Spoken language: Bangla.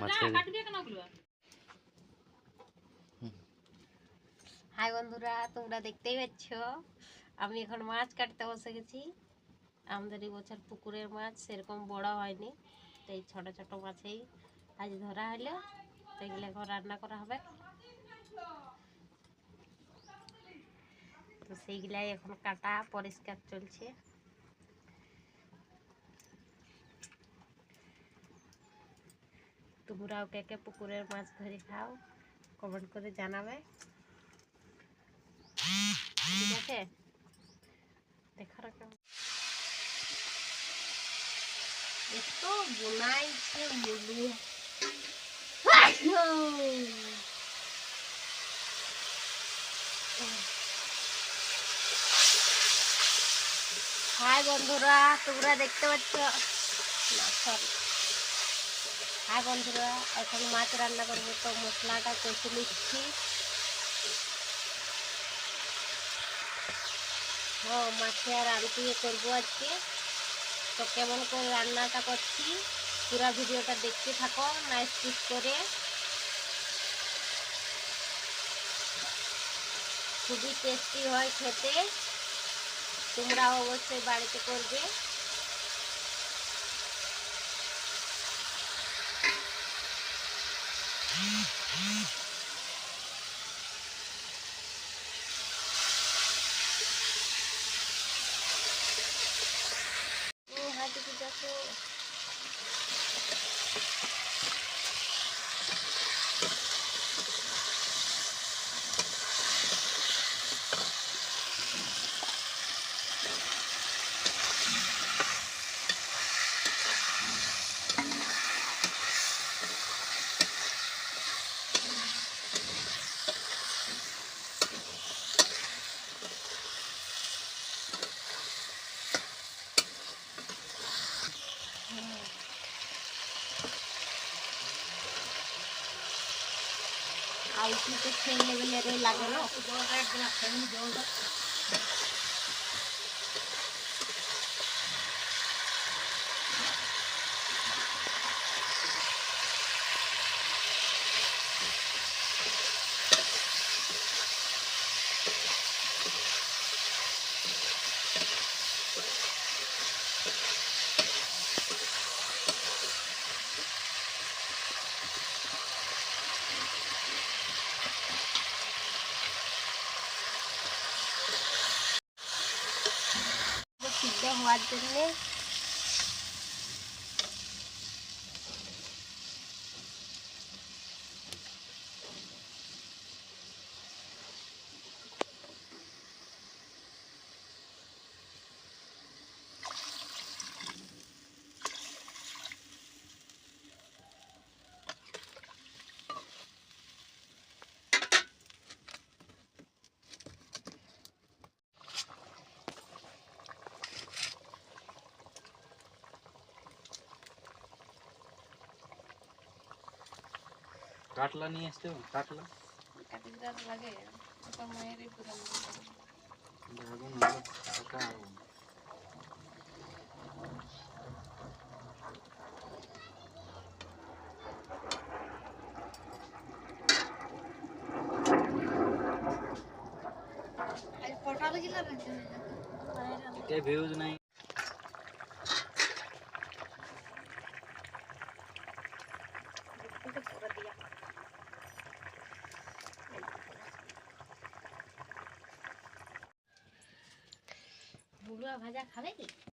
মাছের হাই বন্ধুরা তোমরা দেখতেই পাচ্ছ আমি এখন মাছ কাটতে বসে গেছি। আমাদের এই বছর পুকুরের মাছ সেরকম বড় হয়নি তো এই ছোট ছোট মাছেই আজ ধরা হলো। তো এগুলো এখন রান্না করা হবে। তো সেইগুলাই এখন কাটা, পরিষ্কার চলছে। তোমরাও কে কে পুকুরের মাছ ধরে খাও কমেন্ট করে জানাবে। ঠিক আছে? দেখার কেমন। এত বোনাইছে মুলু বন্ধুরা, তোমরা দেখতে পাচ্ছ? হাই বন্ধুরা, এখন মাছ রান্না করব, তো মশলাটা কষে নিচ্ছি। ও মাছে আর আলু করব আজকে। তো কেমন করে রান্নাটা করছি, পুরো ভিডিওটা দেখতে থাকো, না স্কিপ করে। খুবই টেস্টি হয় খেতে। তোমরা অবশ্যই বাড়িতে করবে। ও হাতে কি দেখো আলু তো সেই লেভেলের লাগে 왔는데 কাটলা নিয়ে আসতে কাটলা লাগে ওটা মায়েরই পুরানো আগুন হলো টাকা আগুন পটাল গিলা এটা বুড়া ভাজা খাবে কি?